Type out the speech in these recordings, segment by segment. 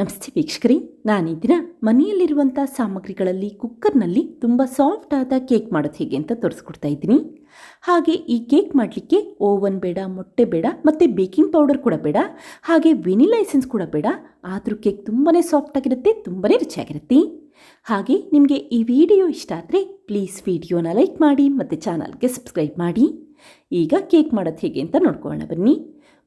ನಮಸ್ತೆ ವೀಕ್ಷಕರಿ ನಾನು ಮನೆಯಲ್ಲಿರುವಂಥ ಸಾಮಗ್ರಿಗಳಲ್ಲಿ ಕುಕ್ಕರ್ನಲ್ಲಿ ತುಂಬ ಸಾಫ್ಟ್ ಆದ ಕೇಕ್ ಮಾಡೋದು ಹೇಗೆ ಅಂತ ತೋರಿಸ್ಕೊಡ್ತಾ ಇದ್ದೀನಿ. ಹಾಗೆ ಈ ಕೇಕ್ ಮಾಡಲಿಕ್ಕೆ ಓವನ್ ಬೇಡ, ಮೊಟ್ಟೆ ಬೇಡ, ಮತ್ತು ಬೇಕಿಂಗ್ ಪೌಡರ್ ಕೂಡ ಬೇಡ, ಹಾಗೆ ವೆನಿಲಾ ಎಸೆನ್ಸ್ ಕೂಡ ಬೇಡ. ಆದರೂ ಕೇಕ್ ತುಂಬಾ ಸಾಫ್ಟ್ ಆಗಿರುತ್ತೆ ತುಂಬಾ ರುಚಿಯಾಗಿರುತ್ತೆ. ಹಾಗೆ ನಿಮಗೆ ಈ ವಿಡಿಯೋ ಇಷ್ಟ ಆದರೆ ಪ್ಲೀಸ್ ವಿಡಿಯೋನ ಲೈಕ್ ಮಾಡಿ, ಮತ್ತು ಚಾನಲ್ಗೆ ಸಬ್ಸ್ಕ್ರೈಬ್ ಮಾಡಿ. ಈಗ ಕೇಕ್ ಮಾಡೋದು ಹೇಗೆ ಅಂತ ನೋಡ್ಕೊಳ್ಳೋಣ ಬನ್ನಿ.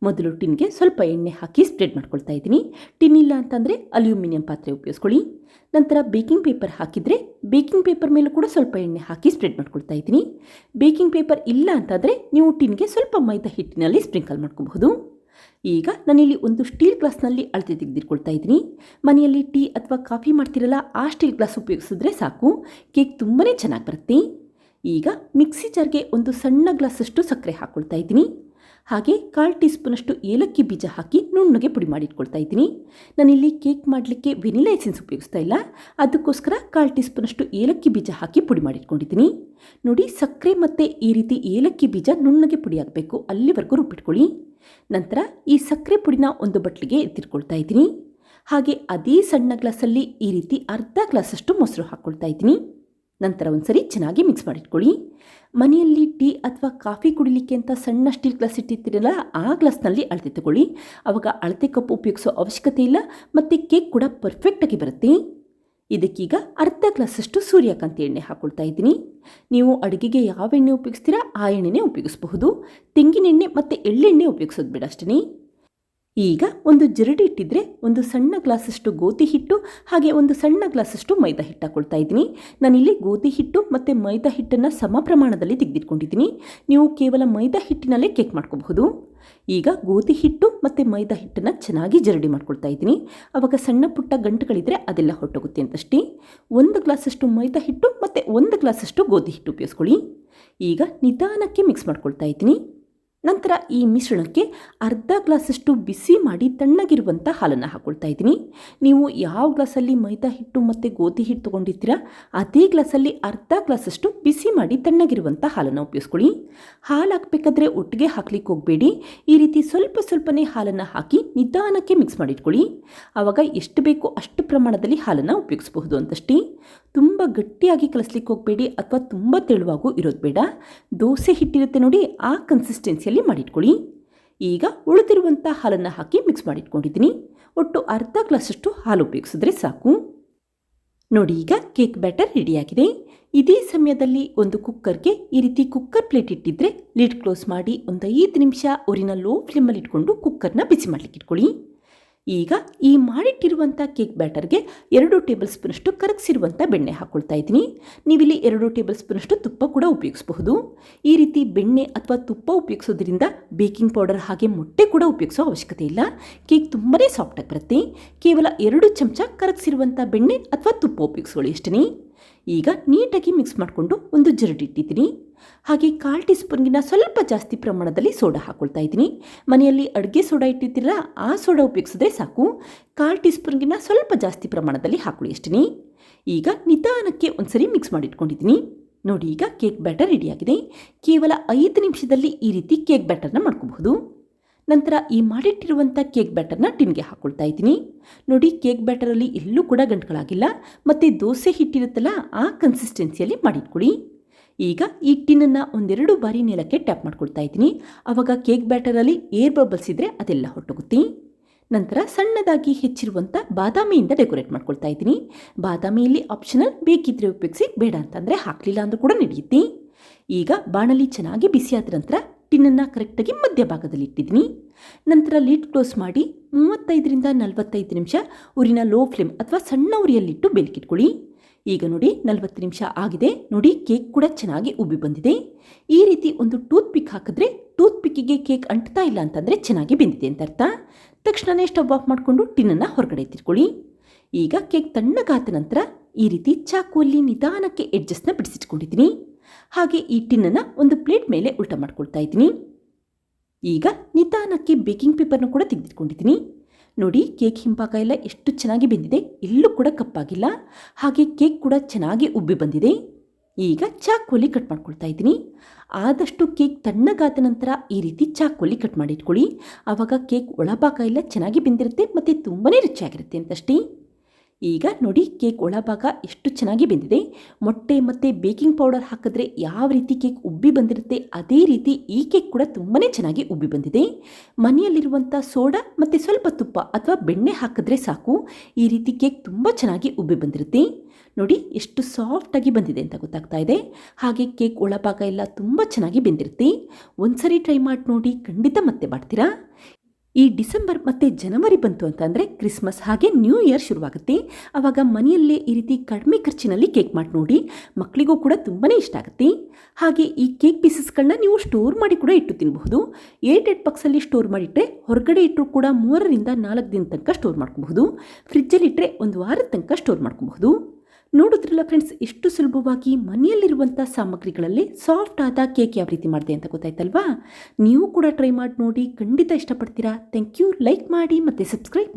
ಮೊದಲು ಟಿನ್ಗೆ ಸ್ವಲ್ಪ ಎಣ್ಣೆ ಹಾಕಿ ಸ್ಪ್ರೆಡ್ ಮಾಡ್ಕೊಳ್ತಾ ಇದ್ದೀನಿ. ಟಿನ್ ಇಲ್ಲ ಅಂತಂದರೆ ಅಲ್ಯೂಮಿನಿಯಂ ಪಾತ್ರೆ ಉಪಯೋಗಿಸ್ಕೊಳ್ಳಿ. ನಂತರ ಬೇಕಿಂಗ್ ಪೇಪರ್ ಹಾಕಿದರೆ ಬೇಕಿಂಗ್ ಪೇಪರ್ ಮೇಲೂ ಕೂಡ ಸ್ವಲ್ಪ ಎಣ್ಣೆ ಹಾಕಿ ಸ್ಪ್ರೆಡ್ ಮಾಡ್ಕೊಳ್ತಾ ಇದ್ದೀನಿ. ಬೇಕಿಂಗ್ ಪೇಪರ್ ಇಲ್ಲ ಅಂತಂದರೆ ನೀವು ಟಿನ್ಗೆ ಸ್ವಲ್ಪ ಮೈದಾ ಹಿಟ್ಟಿನಲ್ಲಿ ಸ್ಪ್ರಿಂಕಲ್ ಮಾಡ್ಕೋಬಹುದು. ಈಗ ನಾನಿಲ್ಲಿ ಒಂದು ಸ್ಟೀಲ್ ಗ್ಲಾಸ್ನಲ್ಲಿ ಅಳತೆ ತೆಗೆದಿಟ್ಕೊಳ್ತಾ ಇದ್ದೀನಿ. ಮನೆಯಲ್ಲಿ ಟೀ ಅಥವಾ ಕಾಫಿ ಮಾಡ್ತಿರಲ್ಲ, ಆ ಸ್ಟೀಲ್ ಗ್ಲಾಸ್ ಉಪಯೋಗಿಸಿದ್ರೆ ಸಾಕು. ಕೇಕ್ ತುಂಬಾ ಚೆನ್ನಾಗಿ ಬರುತ್ತೆ. ಈಗ ಮಿಕ್ಸಿ ಜಾರ್ಗೆ ಒಂದು ಸಣ್ಣ ಗ್ಲಾಸಷ್ಟು ಸಕ್ಕರೆ ಹಾಕ್ಕೊಳ್ತಾ ಇದ್ದೀನಿ. ಹಾಗೆ ಕಾಲು ಟೀ ಸ್ಪೂನಷ್ಟು ಏಲಕ್ಕಿ ಬೀಜ ಹಾಕಿ ನುಣ್ಣಗೆ ಪುಡಿ ಮಾಡಿಟ್ಕೊಳ್ತಾ ಇದ್ದೀನಿ. ನಾನಿಲ್ಲಿ ಕೇಕ್ ಮಾಡಲಿಕ್ಕೆ ವೆನಿಲಾ ಎಸೆನ್ಸ್ ಉಪಯೋಗಿಸ್ತಾ ಇಲ್ಲ. ಅದಕ್ಕೋಸ್ಕರ ಕಾಲು ಟೀ ಸ್ಪೂನಷ್ಟು ಏಲಕ್ಕಿ ಬೀಜ ಹಾಕಿ ಪುಡಿ ಮಾಡಿಟ್ಕೊಂಡಿದ್ದೀನಿ. ನೋಡಿ, ಸಕ್ಕರೆ ಮತ್ತು ಈ ರೀತಿ ಏಲಕ್ಕಿ ಬೀಜ ನುಣ್ಣಗೆ ಪುಡಿ ಹಾಕಬೇಕು ಅಲ್ಲಿವರೆಗೂ ರುಬ್ಬಿಟ್ಕೊಳ್ಳಿ. ನಂತರ ಈ ಸಕ್ಕರೆ ಪುಡಿನ ಒಂದು ಬಟ್ಲಿಗೆ ಎತ್ತಿಟ್ಕೊಳ್ತಾ ಇದ್ದೀನಿ. ಹಾಗೆ ಅದೇ ಸಣ್ಣ ಗ್ಲಾಸಲ್ಲಿ ಈ ರೀತಿ ಅರ್ಧ ಗ್ಲಾಸಷ್ಟು ಮೊಸರು ಹಾಕ್ಕೊಳ್ತಾ ಇದ್ದೀನಿ. ನಂತರ ಒಂದ್ಸರಿ ಚೆನ್ನಾಗಿ ಮಿಕ್ಸ್ ಮಾಡಿಟ್ಕೊಳ್ಳಿ. ಮನೆಯಲ್ಲಿ ಟೀ ಅಥವಾ ಕಾಫಿ ಕುಡಿಲಿಕ್ಕೆ ಅಂತ ಸಣ್ಣ ಸ್ಟೀಲ್ ಗ್ಲಾಸ್ ಇಟ್ಟಿರ್ತೀರಲ್ಲ, ಆ ಗ್ಲಾಸ್ನಲ್ಲಿ ಅಳತೆ ತಗೊಳ್ಳಿ. ಆವಾಗ ಅಳತೆ ಕಪ್ ಉಪಯೋಗಿಸೋ ಅವಶ್ಯಕತೆ ಇಲ್ಲ, ಮತ್ತು ಕೇಕ್ ಕೂಡ ಪರ್ಫೆಕ್ಟಾಗಿ ಬರುತ್ತೆ. ಇದಕ್ಕೀಗ ಅರ್ಧ ಗ್ಲಾಸಷ್ಟು ಸೂರ್ಯಕಾಂತಿ ಎಣ್ಣೆ ಹಾಕ್ಕೊಳ್ತಾ ಇದ್ದೀನಿ. ನೀವು ಅಡುಗೆಗೆ ಯಾವ ಎಣ್ಣೆ ಉಪಯೋಗಿಸ್ತೀರಾ, ಆ ಎಣ್ಣೆನೇ ಉಪಯೋಗಿಸಬಹುದು. ತೆಂಗಿನೆಣ್ಣೆ ಮತ್ತು ಎಳ್ಳೆಣ್ಣೆ ಉಪಯೋಗಿಸೋದು ಬೇಡ ಅಷ್ಟೇ ಈಗ ಒಂದು ಜರಡಿ ಇಟ್ಟಿದ್ರೆ ಒಂದು ಸಣ್ಣ ಗ್ಲಾಸಷ್ಟು ಗೋಧಿ ಹಿಟ್ಟು, ಹಾಗೆ ಒಂದು ಸಣ್ಣ ಗ್ಲಾಸಷ್ಟು ಮೈದಾ ಹಿಟ್ಟು ಹಾಕೊಳ್ತಾ ಇದ್ದೀನಿ. ನಾನಿಲ್ಲಿ ಗೋಧಿ ಹಿಟ್ಟು ಮತ್ತು ಮೈದಾ ಹಿಟ್ಟನ್ನು ಸಮ ಪ್ರಮಾಣದಲ್ಲಿ ತೆಗೆದಿಟ್ಕೊಂಡಿದ್ದೀನಿ. ನೀವು ಕೇವಲ ಮೈದಾ ಹಿಟ್ಟಿನಲ್ಲೇ ಕೇಕ್ ಮಾಡ್ಕೋಬಹುದು. ಈಗ ಗೋಧಿ ಹಿಟ್ಟು ಮತ್ತು ಮೈದಾ ಹಿಟ್ಟನ್ನು ಚೆನ್ನಾಗಿ ಜರಡಿ ಮಾಡ್ಕೊಳ್ತಾ ಇದ್ದೀನಿ. ಆವಾಗ ಸಣ್ಣ ಪುಟ್ಟ ಗಂಟುಗಳಿದ್ರೆ ಅದೆಲ್ಲ ಹೊಟ್ಟೋಗುತ್ತೆ ಅಂತಷ್ಟೇ. ಒಂದು ಗ್ಲಾಸಷ್ಟು ಮೈದಾ ಹಿಟ್ಟು ಮತ್ತು ಒಂದು ಗ್ಲಾಸಷ್ಟು ಗೋಧಿ ಹಿಟ್ಟು ಉಪಯೋಗಿಸ್ಕೊಳ್ಳಿ. ಈಗ ನಿಧಾನಕ್ಕೆ ಮಿಕ್ಸ್ ಮಾಡ್ಕೊಳ್ತಾ ಇದ್ದೀನಿ. ನಂತರ ಈ ಮಿಶ್ರಣಕ್ಕೆ ಅರ್ಧ ಗ್ಲಾಸಷ್ಟು ಬಿಸಿ ಮಾಡಿ ತಣ್ಣಗಿರುವಂಥ ಹಾಲನ್ನು ಹಾಕ್ಕೊಳ್ತಾ ಇದ್ದೀನಿ. ನೀವು ಯಾವ ಗ್ಲಾಸಲ್ಲಿ ಮೈದಾ ಹಿಟ್ಟು ಮತ್ತು ಗೋಧಿ ಹಿಟ್ಟು ತೊಗೊಂಡಿದ್ದೀರಾ ಅದೇ ಗ್ಲಾಸಲ್ಲಿ ಅರ್ಧ ಗ್ಲಾಸಷ್ಟು ಬಿಸಿ ಮಾಡಿ ತಣ್ಣಗಿರುವಂಥ ಹಾಲನ್ನು ಉಪಯೋಗಿಸ್ಕೊಳ್ಳಿ. ಹಾಲು ಹಾಕಬೇಕಾದ್ರೆ ಒಟ್ಟಿಗೆ ಹಾಕ್ಲಿಕ್ಕೆ ಹೋಗಬೇಡಿ. ಈ ರೀತಿ ಸ್ವಲ್ಪ ಸ್ವಲ್ಪನೇ ಹಾಲನ್ನು ಹಾಕಿ ನಿಧಾನಕ್ಕೆ ಮಿಕ್ಸ್ ಮಾಡಿಟ್ಕೊಳ್ಳಿ. ಆವಾಗ ಎಷ್ಟು ಬೇಕೋ ಅಷ್ಟು ಪ್ರಮಾಣದಲ್ಲಿ ಹಾಲನ್ನು ಉಪಯೋಗಿಸಬಹುದು ಅಂತಷ್ಟೇ. ತುಂಬ ಗಟ್ಟಿಯಾಗಿ ಕಲಿಸ್ಲಿಕ್ಕೆ ಹೋಗಬೇಡಿ ಅಥವಾ ತುಂಬ ತೆಳುವಾಗೂ ಇರೋದು ಬೇಡ. ದೋಸೆ ಹಿಟ್ಟಿರುತ್ತೆ ನೋಡಿ ಆ ಕನ್ಸಿಸ್ಟೆನ್ಸಿಯಲ್ಲಿ ಮಾಡಿಟ್ಕೊಳ್ಳಿ. ಈಗ ಉಳಿದಿರುವಂಥ ಹಾಲನ್ನು ಹಾಕಿ ಮಿಕ್ಸ್ ಮಾಡಿಟ್ಕೊಂಡಿದ್ದೀನಿ. ಒಟ್ಟು ಅರ್ಧ ಗ್ಲಾಸಷ್ಟು ಹಾಲು ಉಪಯೋಗಿಸಿದ್ರೆ ಸಾಕು. ನೋಡಿ, ಈಗ ಕೇಕ್ ಬ್ಯಾಟರ್ ರೆಡಿಯಾಗಿದೆ ಇದೇ ಸಮಯದಲ್ಲಿ ಒಂದು ಕುಕ್ಕರ್ಗೆ ಈ ರೀತಿ ಕುಕ್ಕರ್ ಪ್ಲೇಟ್ ಇಟ್ಟಿದ್ರೆ ಲಿಡ್ ಕ್ಲೋಸ್ ಮಾಡಿ ಒಂದು ಐದು ನಿಮಿಷ ಊರಿನ ಲೋ ಫ್ಲೇಮಲ್ಲಿ ಇಟ್ಕೊಂಡು ಕುಕ್ಕರ್ನ ಬಿಸಿ ಮಾಡಲಿಕ್ಕೆ ಇಟ್ಕೊಳ್ಳಿ. ಈಗ ಈ ಮಾಡಿಟ್ಟಿರುವಂಥ ಕೇಕ್ ಬ್ಯಾಟರ್ಗೆ ಎರಡು ಟೇಬಲ್ ಸ್ಪೂನಷ್ಟು ಕರಗಿಸಿರುವಂಥ ಬೆಣ್ಣೆ ಹಾಕ್ಕೊಳ್ತಾ ಇದ್ದೀನಿ. ನೀವಿಲ್ಲಿ ಎರಡು ಟೇಬಲ್ ಸ್ಪೂನಷ್ಟು ತುಪ್ಪ ಕೂಡ ಉಪಯೋಗಿಸಬಹುದು. ಈ ರೀತಿ ಬೆಣ್ಣೆ ಅಥವಾ ತುಪ್ಪ ಉಪಯೋಗಿಸೋದ್ರಿಂದ ಬೇಕಿಂಗ್ ಪೌಡರ್ ಹಾಗೆ ಮೊಟ್ಟೆ ಕೂಡ ಉಪಯೋಗಿಸೋ ಅವಶ್ಯಕತೆ ಇಲ್ಲ. ಕೇಕ್ ತುಂಬಾ ಸಾಫ್ಟಾಗಿ ಬರುತ್ತೆ. ಕೇವಲ ಎರಡು ಚಮಚ ಕರಗಿಸಿರುವಂಥ ಬೆಣ್ಣೆ ಅಥವಾ ತುಪ್ಪ ಉಪಯೋಗಿಸ್ಕೊಳ್ಳಿ ಅಷ್ಟೇ ಈಗ ನೀಟಾಗಿ ಮಿಕ್ಸ್ ಮಾಡಿಕೊಂಡು ಒಂದು ಜರಡಿ ಇಟ್ಟಿದ್ದೀನಿ. ಹಾಗೆ ಕಾಲು ಟೀ ಸ್ಪೂನ್ಗಿನ ಸ್ವಲ್ಪ ಜಾಸ್ತಿ ಪ್ರಮಾಣದಲ್ಲಿ ಸೋಡಾ ಹಾಕ್ಕೊಳ್ತಾ ಇದ್ದೀನಿ. ಮನೆಯಲ್ಲಿ ಅಡುಗೆ ಸೋಡಾ ಇಟ್ಟಿರ್ತೀರಲ್ಲ, ಆ ಸೋಡಾ ಉಪಯೋಗಿಸಿದ್ರೆ ಸಾಕು. ಕಾಲು ಟೀ ಸ್ಪೂನ್ಗಿನ ಸ್ವಲ್ಪ ಜಾಸ್ತಿ ಪ್ರಮಾಣದಲ್ಲಿ ಹಾಕೊಳ್ಳಿ ಅಷ್ಟೇ ಈಗ ನಿಧಾನಕ್ಕೆ ಒಂದ್ಸರಿ ಮಿಕ್ಸ್ ಮಾಡಿಟ್ಕೊಂಡಿದ್ದೀನಿ. ನೋಡಿ ಈಗ ಕೇಕ್ ಬ್ಯಾಟರ್ ರೆಡಿಯಾಗಿದೆ ಕೇವಲ ಐದು ನಿಮಿಷದಲ್ಲಿ ಈ ರೀತಿ ಕೇಕ್ ಬ್ಯಾಟರ್ನ ಮಾಡ್ಕೋಬಹುದು. ನಂತರ ಈ ಮಾಡಿಟ್ಟಿರುವಂಥ ಕೇಕ್ ಬ್ಯಾಟರ್ನ ಟಿನ್ಗೆ ಹಾಕ್ಕೊಳ್ತಾ ಇದ್ದೀನಿ. ನೋಡಿ, ಕೇಕ್ ಬ್ಯಾಟರಲ್ಲಿ ಎಲ್ಲೂ ಕೂಡ ಗಂಟುಗಳಾಗಿಲ್ಲ, ಮತ್ತು ದೋಸೆ ಹಿಟ್ಟಿರುತ್ತಲ್ಲ, ಆ ಕನ್ಸಿಸ್ಟೆನ್ಸಿಯಲ್ಲಿ ಮಾಡಿಟ್ಕೊಳ್ಳಿ. ಈಗ ಈ ಟಿನ್ನನ್ನು ಒಂದೆರಡು ಬಾರಿ ನೆಲಕ್ಕೆ ಟ್ಯಾಪ್ ಮಾಡ್ಕೊಳ್ತಾ ಇದ್ದೀನಿ. ಆವಾಗ ಕೇಕ್ ಬ್ಯಾಟರಲ್ಲಿ ಏರ್ ಬಬಲ್ಸ್ ಇದ್ದರೆ ಅದೆಲ್ಲ ಹೊಟ್ಟೋಗುತ್ತೆ ನಂತರ ಸಣ್ಣದಾಗಿ ಹೆಚ್ಚಿರುವಂಥ ಬಾದಾಮಿಯಿಂದ ಡೆಕೋರೇಟ್ ಮಾಡ್ಕೊಳ್ತಾ ಇದ್ದೀನಿ. ಬಾದಾಮಿಯಲ್ಲಿ ಆಪ್ಷನಲ್ ಬೇಕಿದ್ರೆ ಉಪಯೋಗಿಸಿ, ಬೇಡ ಅಂತಂದರೆ ಹಾಕಲಿಲ್ಲ ಅಂದರೂ ಕೂಡ ನಡೆಯುತ್ತೆ. ಈಗ ಬಾಣಲಿ ಚೆನ್ನಾಗಿ ಬಿಸಿಯಾದ ನಂತರ ಟಿನ್ನನ್ನು ಕರೆಕ್ಟಾಗಿ ಮಧ್ಯಭಾಗದಲ್ಲಿ ಇಟ್ಟಿದ್ದೀನಿ. ನಂತರ ಲೀಡ್ ಕ್ಲೋಸ್ ಮಾಡಿ ಮೂವತ್ತೈದರಿಂದ ನಲವತ್ತೈದು ನಿಮಿಷ ಊರಿನ ಲೋ ಫ್ಲೇಮ್ ಅಥವಾ ಸಣ್ಣ ಉರಿಯಲ್ಲಿಟ್ಟು ಬೆಳಕಿಟ್ಕೊಳ್ಳಿ ಈಗ ನೋಡಿ ನಲವತ್ತು ನಿಮಿಷ ಆಗಿದೆ. ನೋಡಿ ಕೇಕ್ ಕೂಡ ಚೆನ್ನಾಗಿ ಉಬ್ಬಿ ಬಂದಿದೆ. ಈ ರೀತಿ ಒಂದು ಟೂತ್ ಪಿಕ್ ಹಾಕಿದ್ರೆ ಟೂತ್ ಪಿಕ್ಕಿಗೆ ಕೇಕ್ ಅಂಟ್ತಾ ಇಲ್ಲ ಅಂತಂದರೆ ಚೆನ್ನಾಗಿ ಬೆಂದಿದೆ ಅಂತ ಅರ್ಥ. ತಕ್ಷಣವೇ ಸ್ಟವ್ ಆಫ್ ಮಾಡಿಕೊಂಡು ಟಿನ್ನನ್ನು ಹೊರಗಡೆ ಎತ್ತಿಟ್ಕೊಳ್ಳಿ. ಈಗ ಕೇಕ್ ತಣ್ಣಗಾದ ನಂತರ ಈ ರೀತಿ ಚಾಕುವಲ್ಲಿ ನಿಧಾನಕ್ಕೆ ಎಡ್ಜಸ್ಟ್ನ ಬಿಡಿಸಿಟ್ಕೊಂಡಿದ್ದೀನಿ. ಹಾಗೆ ಈ ಟಿನ್ನನ್ನು ಒಂದು ಪ್ಲೇಟ್ ಮೇಲೆ ಉಲ್ಟ ಮಾಡ್ಕೊಳ್ತಾ ಇದ್ದೀನಿ. ಈಗ ನಿಧಾನಕ್ಕೆ ಬೇಕಿಂಗ್ ಪೇಪರ್ನ ಕೂಡ ತೆಗೆದಿಟ್ಕೊಂಡಿದ್ದೀನಿ. ನೋಡಿ, ಕೇಕ್ ಹಿಂಭಾಗ ಎಲ್ಲ ಎಷ್ಟು ಚೆನ್ನಾಗಿ ಬೆಂದಿದೆ. ಎಲ್ಲೂ ಕೂಡ ಕಪ್ಪಾಗಿಲ್ಲ. ಹಾಗೆ ಕೇಕ್ ಕೂಡ ಚೆನ್ನಾಗಿ ಉಬ್ಬಿ ಬಂದಿದೆ. ಈಗ ಚಾಕೋಲಿ ಕಟ್ ಮಾಡ್ಕೊಳ್ತಾ ಇದ್ದೀನಿ. ಆದಷ್ಟು ಕೇಕ್ ತಣ್ಣಗಾದ ನಂತರ ಈ ರೀತಿ ಚಾಕೋಲಿ ಕಟ್ ಮಾಡಿಟ್ಕೊಳ್ಳಿ. ಆವಾಗ ಕೇಕ್ ಒಳಭಾಗ ಎಲ್ಲ ಚೆನ್ನಾಗಿ ಬೆಂದಿರುತ್ತೆ ಮತ್ತು ತುಂಬಾ ರುಚಿಯಾಗಿರುತ್ತೆ ಅಂತಷ್ಟೇ. ಈಗ ನೋಡಿ ಕೇಕ್ ಒಳಭಾಗ ಎಷ್ಟು ಚೆನ್ನಾಗಿ ಬೆಂದಿದೆ. ಮೊಟ್ಟೆ ಮತ್ತು ಬೇಕಿಂಗ್ ಪೌಡರ್ ಹಾಕಿದ್ರೆ ಯಾವ ರೀತಿ ಕೇಕ್ ಉಬ್ಬಿ ಬಂದಿರುತ್ತೆ, ಅದೇ ರೀತಿ ಈ ಕೇಕ್ ಕೂಡ ತುಂಬಾ ಚೆನ್ನಾಗಿ ಉಬ್ಬಿ ಬಂದಿದೆ. ಮನೆಯಲ್ಲಿರುವಂಥ ಸೋಡಾ ಮತ್ತು ಸ್ವಲ್ಪ ತುಪ್ಪ ಅಥವಾ ಬೆಣ್ಣೆ ಹಾಕಿದ್ರೆ ಸಾಕು. ಈ ರೀತಿ ಕೇಕ್ ತುಂಬ ಚೆನ್ನಾಗಿ ಉಬ್ಬಿ ಬಂದಿರುತ್ತೆ. ನೋಡಿ ಎಷ್ಟು ಸಾಫ್ಟಾಗಿ ಬಂದಿದೆ ಅಂತ ಗೊತ್ತಾಗ್ತಾ ಇದೆ. ಹಾಗೆ ಕೇಕ್ ಒಳಭಾಗ ಎಲ್ಲ ತುಂಬ ಚೆನ್ನಾಗಿ ಬೆಂದಿರುತ್ತೆ. ಒಂದ್ಸರಿ ಟ್ರೈ ಮಾಡಿ ನೋಡಿ ಖಂಡಿತ ಮತ್ತೆ ಮಾಡ್ತೀರಾ? ಈ ಡಿಸೆಂಬರ್ ಮತ್ತು ಜನವರಿ ಬಂತು ಅಂತಂದರೆ ಕ್ರಿಸ್ಮಸ್ ಹಾಗೆ ನ್ಯೂ ಇಯರ್ ಶುರುವಾಗುತ್ತೆ. ಆವಾಗ ಮನೆಯಲ್ಲೇ ಈ ರೀತಿ ಕಡಿಮೆ ಖರ್ಚಿನಲ್ಲಿ ಕೇಕ್ ಮಾಡಿ ನೋಡಿ ಮಕ್ಕಳಿಗೂ ಕೂಡ ತುಂಬಾ ಇಷ್ಟ ಆಗುತ್ತೆ. ಹಾಗೆ ಈ ಕೇಕ್ ಪೀಸಸ್ಗಳನ್ನ ನೀವು ಸ್ಟೋರ್ ಮಾಡಿ ಕೂಡ ಇಟ್ಟು ತಿನ್ನಬಹುದು ಏಟ್ ಏಟ್ ಬಾಕ್ಸಲ್ಲಿ ಸ್ಟೋರ್ ಮಾಡಿಟ್ಟರೆ ಹೊರಗಡೆ ಇಟ್ಟರು ಕೂಡ ಮೂರರಿಂದ ನಾಲ್ಕು ದಿನ ತನಕ ಸ್ಟೋರ್ ಮಾಡ್ಕೋಬಹುದು. ಫ್ರಿಜ್ಜಲ್ಲಿ ಇಟ್ಟರೆ ಒಂದು ವಾರದ ತನಕ ಸ್ಟೋರ್ ಮಾಡ್ಕೋಬಹುದು. ನೋಡಿದ್ರಲ್ಲ ಫ್ರೆಂಡ್ಸ್ ಎಷ್ಟು ಸುಲಭವಾಗಿ ಮನೆಯಲ್ಲಿರುವಂಥ ಸಾಮಗ್ರಿಗಳಲ್ಲಿ ಸಾಫ್ಟ್ ಆದ ಕೇಕ್ ಯಾವ ರೀತಿ ಮಾಡಿದೆ ಅಂತ ಗೊತ್ತಾಯ್ತಲ್ವಾ? ನೀವು ಕೂಡ ಟ್ರೈ ಮಾಡಿ ನೋಡಿ, ಖಂಡಿತ ಇಷ್ಟಪಡ್ತೀರಾ. ಥ್ಯಾಂಕ್ ಯು ಲೈಕ್ ಮಾಡಿ ಮತ್ತು ಸಬ್ಸ್ಕ್ರೈಬ್